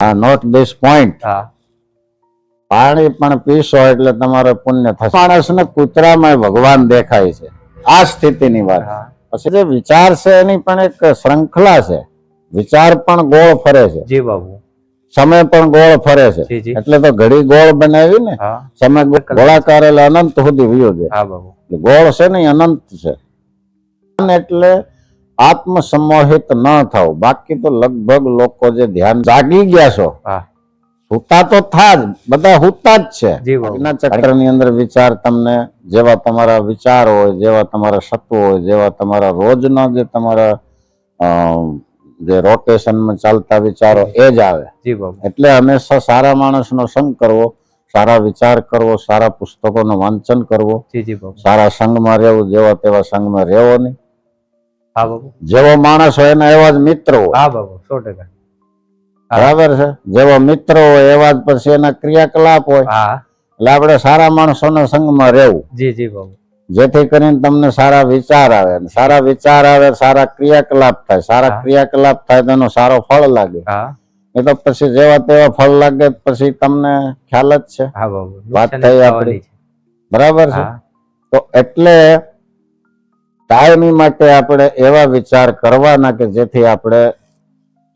આ not this point પાણી પણ પીશો એટલે તમારે પુણ્ય થશે. માણસને કૂતરામાં ભગવાન દેખાય છે. આ સ્થિતિની વાત. પછી જે વિચાર છે એની પણ એક શ્રૃંખલા છે. વિચાર પણ ગોળ ફરે છે. જી બાબુ. સમય પણ ગોળ ફરે છે. એટલે તો ઘડી ગોળ બનાવી ને સમય ગોળાકાર એટલે અનંત સુધી વયો એટલે ગોળ છે ને અનંત છે. એટલે આત્મ સંમોહિત ન થાવ બાકી તો લગભગ લોકો જે ધ્યાન જાગી ગયા છો હુતા તો થા જ બધા હુતા જ છે. આજ્ઞા ચક્રની અંદર વિચાર તમને જેવા તમારા વિચાર હોય જેવા તમારા સત્વ હોય જેવા તમારા રોજના જે તમારા જે રોટેશનમાં ચાલતા વિચારો એ જ આવે. એટલે હંમેશા સારા માણસનો સંગ કરવો સારા વિચાર કરવો સારા પુસ્તકોનું વાંચન કરવો સારા સંઘમાં રહેવું જેવા તેવા સંઘમાં રહેવો નહીં. હા બાબુ. જેવો માણસ હોય એના એવા જ મિત્રો હા બાબુ સો ટકા. બરાબર છે? જેવો મિત્રો હોય એવા જ પછી એના ક્રિયાકલાપ હોય. હા. એટલે આપણે સારા માણસોના સંઘમાં રહેવું. જી જી બાબુ. જેથી કરીને તમને સારા વિચાર આવે સારા વિચાર આવે સારા ક્રિયાકલાપ થાય. સારા ક્રિયાકલાપ થાય તેનો એનો સારો ફળ લાગે. હા. એ તો પછી જેવા તેવા ફળ લાગે પછી તમને ખ્યાલ જ છે. વાત થઈ આપણી. બરાબર છે? તો એટલે કાયમી માટે આપણે એવા વિચાર કરવાના કે જેથી આપણે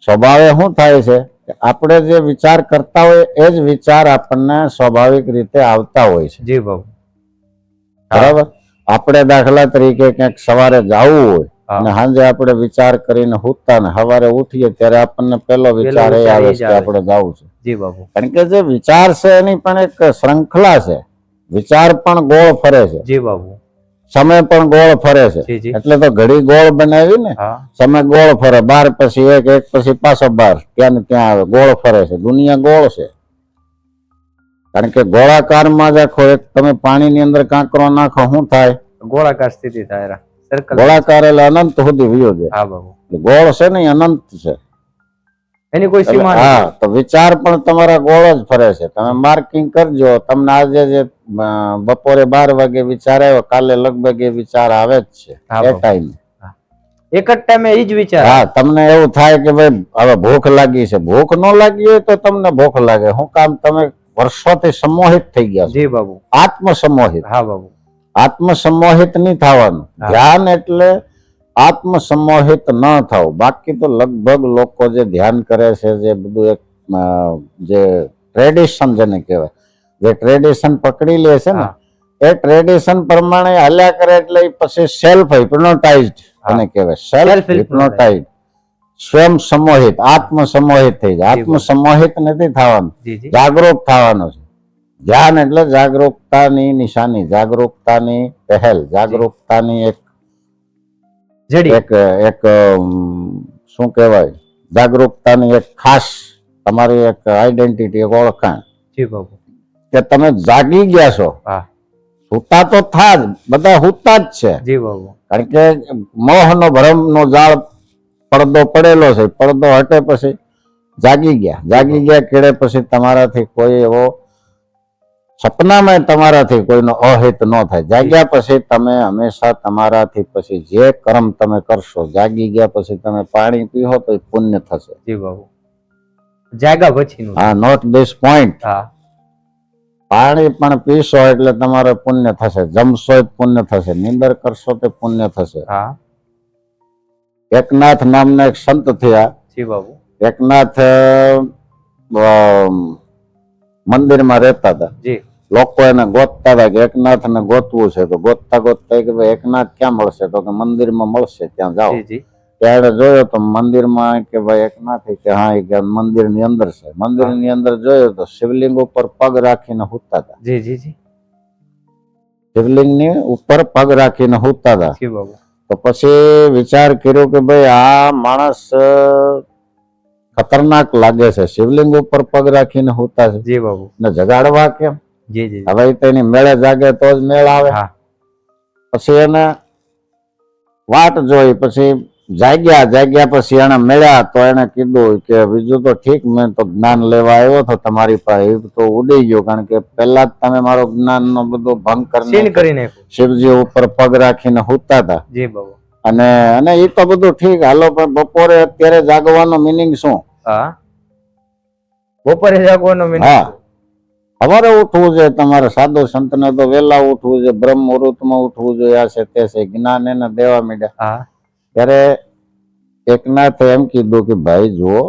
સ્વભાવે શું થાય છે કે આપણે જે વિચાર કરતા હોય એ જ વિચાર આપણને સ્વાભાવિક રીતે આવતા હોય છે. જી બાબુ. બરાબર? આપણે દાખલા તરીકે ક્યાંક સવારે જવું હોય. અને સાંજે આપણે વિચાર કરીને હુતા ને સવારે ઉઠીએ ત્યારે આપણને પેલો વિચાર એ આવે છે કે આપણે જવું છે. જી બાબુ. કારણ કે જે વિચાર છે એની પણ એક શ્રૃંખલા છે. વિચાર પણ ગોળ ફરે છે. જી બાબુ. સમય પણ ગોળ ફરે છે. એટલે તો ઘડી ગોળ બનાવી ને સમય ગોળ ફરે. બાર પછી એક એક પછી પાછો બાર. ત્યાં ને ત્યાં આવે. ગોળ ફરે છે. દુનિયા ગોળ છે. કારણ કે ગોળાકારમાં જ આખો એક તમે પાણીની અંદર કાંકરો નાખો શું થાય? ગોળાકાર સ્થિતિ થાય ગોળાકાર એટલે અનંત સુધી વિયો એટલે ગોળ છે ને અનંત છે. એની કોઈ સીમા હા તો વિચાર પણ તમારા ગોળ જ ફરે છે. તમે માર્કિંગ કરજો. તમને આજે જે બપોરે બાર વાગે વિચાર આવ્યો કાલે લગભગ એ વિચાર આવે જ છે. એ. ટાઈમે એક જ ટાઈમે એ જ વિચાર. હા તમને એવું થાય કે ભાઈ હવે ભૂખ લાગી છે. ભૂખ ન લાગી હોય તો તમને ભૂખ લાગે. હું કામ તમે વર્ષોથી સમોહિત થઈ ગયા જી બાબુ. આત્મ સમોહિત હા બાબુ. આત્મ સમોહિત નહીં થવાનું. ધ્યાન એટલે આત્મ સંમોહિત ન થાવ બાકી તો લગભગ લોકો જે ધ્યાન કરે છે જે બધું એક જે ટ્રેડિશન જેને કહેવાય જે ટ્રેડિશન પકડી લે છે ને એ ટ્રેડિશન પ્રમાણે હાલ્યા કરે એટલે પછી સેલ્ફ હિપ્નોટાઇઝ અને કહેવાય. Self Self-hypnotized. સ્વયં સમોહિત આત્મ સમોહિત થઈ જાય. આત્મ સમોહિત નથી થવાનું. જાગૃત થવાનું છે. ધ્યાન એટલે જાગૃતતાની નિશાની જાગૃતતાની પહેલ જાગૃતતાની એક એક એક શું કહેવાય જાગૃતતાની એક ખાસ તમારી એક આઈડેન્ટિટી એક ઓળખાણ. કે તમે જાગી ગયા છો. હુતા તો થા જ બધા હુતા જ છે. જી બાબુ કારણ કે મોહનો ભ્રમનો જાળ પડદો પડેલો છે. પડદો હટે પછી જાગી ગયા. જાગી ગયા કેળે પછી તમારાથી કોઈ એવો સપનામાં તમારાથી કોઈનો અહિત ન થાય. જાગ્યા પછી તમે હંમેશા તમારાથી પછી જે કર્મ તમે કરશો જાગી ગયા પછી તમે પાણી પીહો તો પુણ્ય થશે. જી બાબુ. જાગ્યા પછી હા નોટ ધીસ પોઈન્ટ હા. પાણી પણ પીશો એટલે તમારે પુણ્ય થશે. જમશો પુણ્ય થશે. નિંદર કરશો તે પુણ્ય થશે. હા. એકનાથ નામના એક સંત થયા. જી બાબુ. એકનાથ મંદિરમાં રહેતા હતા. લોકો એને ગોતતા હતા કે એકનાથ ને ગોતવું છે તો ગોતતા ગોતતા કે ભાઈ એકનાથ ક્યાં મળશે? તો કે મંદિરમાં મળશે ત્યાં જાઓ. ત્યારે જોયો તો મંદિરમાં કે ભાઈ એકનાથ કે હા એ કે મંદિરની અંદર છે. મંદિરની અંદર જોયો તો શિવલિંગ ઉપર પગ રાખીને હુતા હતા. જી જી જી. શિવલિંગની ઉપર પગ રાખીને હુતા હતા. તો પછી વિચાર કર્યો કે ભાઈ આ માણસ ખતરનાક લાગે છે. શિવલિંગ ઉપર પગ રાખીને હોતા છે. જી બાબુ. ને જગાડવા કેમ? જી જી. હવે તેની મેળે જાગે તો જ મેળ આવે. પછી એને વાટ જોઈ પછી જાગ્યા જાગ્યા પછી એને મળ્યા તો એને કીધું કે બીજું તો ઠીક મેં તો જ્ઞાન લેવા આવ્યો તો તમારી પાસે તો ઉડી ગયો કારણ કે પહેલા જ તમે મારો જ્ઞાન નો બધો ભંગ કરીને શિવજી ઉપર પગ રાખીને હુતા હતા. જી બાબુ. અને અને એ તો બધું ઠીક હાલો પણ બપોરે અત્યારે જાગવાનો મિનિંગ શું હા બપોરે જાગવાનો મેં હા સવારે ઉઠવું જોઈએ તમારે સાધુ સંતને તો વહેલા ઉઠવું જોઈએ બ્રહ્મ મુહૂર્તમાં ઉઠવું જોઈએ આ છે તે છે જ્ઞાન એને દેવા માંડ્યા હા ત્યારે એકનાથે એમ કીધું કે ભાઈ જુઓ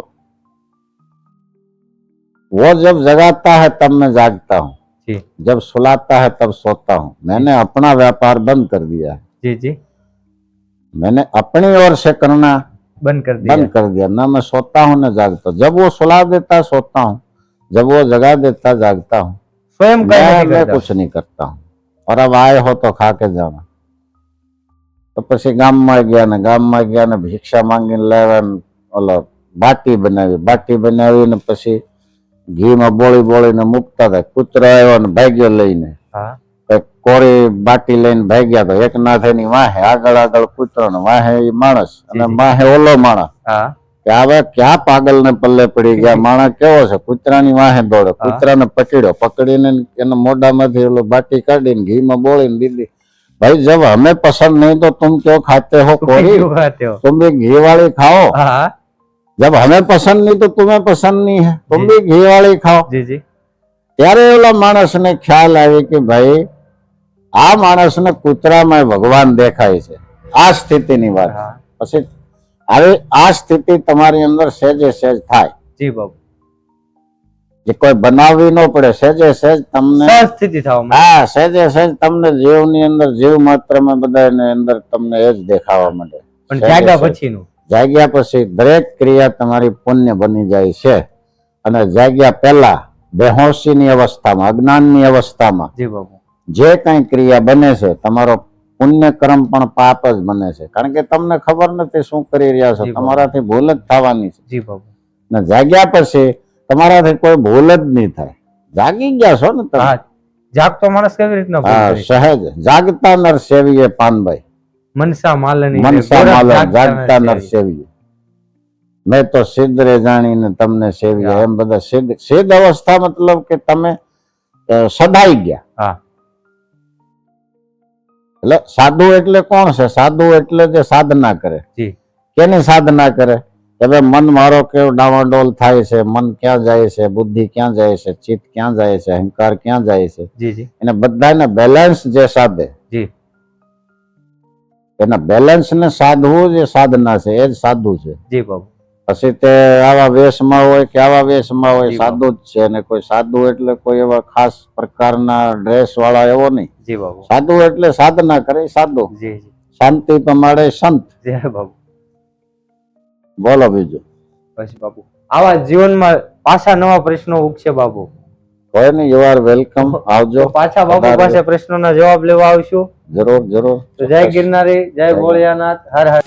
वो जब जगाता है तब मैं जागता हूँ જી जब सुलाता है तब सोता हूँ मैंने अपना व्यापार बंद कर दिया है જી જી मैंने अपनी ओर से करना બંધ કરી દીધા बंद कर दिया ना मैं सोता हूँ न जागता हूँ जब वो सुला देता सोता हूँ जब वो जगा देता जागता हूँ સ્વયં કઈ मैं નથી मैं કરતા कुछ नहीं करता हूँ और अब आए हो तो खा के जाना તો પછી ગામમાં ગયા ને ગામમાં ગયા ને ભિક્ષા માંગીને લાવ્યા ને ઓલો બાટી બનાવી બાટી બનાવીને પછી ઘીમાં બોળી બોળીને મૂકતા હતા કૂતરો આવ્યો ને ભાગ્યો લઈને હા કોરી બાટી લઈને ભાગ્યા તો એક નાથ એની વાહે આગળ આગળ કૂતરો વાહે એ માણસ અને વાહે ઓલો માણસ. કે હવે ક્યાં પાગલ ને પલ્લે પડી ગયા? માણસ કેવો છે? કૂતરાની વાહે દોડે કૂતરાને પકડ્યો. પકડીને એના મોઢામાંથી ઓલો બાટી કાઢીને ઘીમાં બોળીને દીધી ભાઈ જબ હમે પસંદ નહીં તો તુમ ક્યો ખાતે હો કોરી તુમ ભી ઘી વાળી ખાઓ. જબ હમે પસંદ નહીં તો તુમે પસંદ નહીં હે. તુમ ભી ઘી વાળી ખાઓ. ત્યારે ઓલા માણસ ને ખ્યાલ આવે કે ભાઈ આ માણસને કૂતરામાં ભગવાન દેખાય છે. આ સ્થિતિની વાત. પછી હવે આ સ્થિતિ તમારી અંદર સહેજે સહેજ થાય. જી બાબુ. જે કોઈ બનાવવી ન પડે સહેજે સહેજ તમને સ્થિતિ થવા હા સહેજે સહેજ તમને જીવની અંદર જીવ માત્રમાં બધાની અંદર તમને એ જ દેખાવા માંડે. પણ જાગ્યા પછીનું. જાગ્યા પછી દરેક ક્રિયા તમારી પુણ્ય બની જાય છે. અને જાગ્યા પહેલા બેહોશીની અવસ્થામાં અજ્ઞાનની અવસ્થામાં જી બાબુ. જે કઈ ક્રિયા બને છે તમારો પુણ્ય કર્મ પણ પાપ જ બને છે. કારણ કે તમને ખબર નથી શું કરી રહ્યા છો. તમારાથી ભૂલ જ થવાની છે. જી બાબુ. ને જાગ્યા પછી તમારાથી કોઈ ભૂલ જ નહીં થાય. જાગી ગયા છો ને તમે? જાગતો માણસ કેવી રીતના હા સહેજ. જાગતા નર સેવીએ પાનભાઈ. મનસા માલની મનસા માલન જાગતા જાગતા નર સેવીએ મેં તો સિદ્ધ રે જાણીને તમને સેવીએ એમ બધા સિદ્ધ સિદ્ધ અવસ્થા મતલબ કે તમે સદાઈ ગયા. હા. એટલે સાધુ એટલે કોણ છે? સાધુ એટલે જે સાધના કરે. કેની સાધના કરે? કે ભાઈ મન મારો કેવો ડાવાડોલ થાય છે મન ક્યાં જાય છે બુદ્ધિ ક્યાં જાય છે ચિત્ત ક્યાં જાય છે અહંકાર ક્યાં જાય છે? એને બધાને બેલેન્સ જે સાધે એના બેલેન્સ ને સાધવું જે સાધના છે એ જ સાધુ છે. જી બાબુ. પછી તે આવા વેશમાં હોય કે આવા વેશમાં હોય સાધુ જ છે અને કોઈ સાધુ એટલે કોઈ એવા ખાસ પ્રકારના ડ્રેસ વાળા એવો નહીં. જી બાબુ. સાધુ એટલે સાધના કરે સાધુ. જી જી. શાંતિ પ્રમાણે સંત. જય બાબુ. બોલો બીજું. પછી બાબુ આવા જીવનમાં પાછા નવા પ્રશ્નો ઉગશે બાબુ. કોઈ નહીં યુ આર વેલકમ આવજો. પાછા બાબુ. પાસે પ્રશ્નોના જવાબ લેવા આવશું. જરૂર જરૂર. જય ગિરનારી જય ભોળિયાનાથ. હર હર.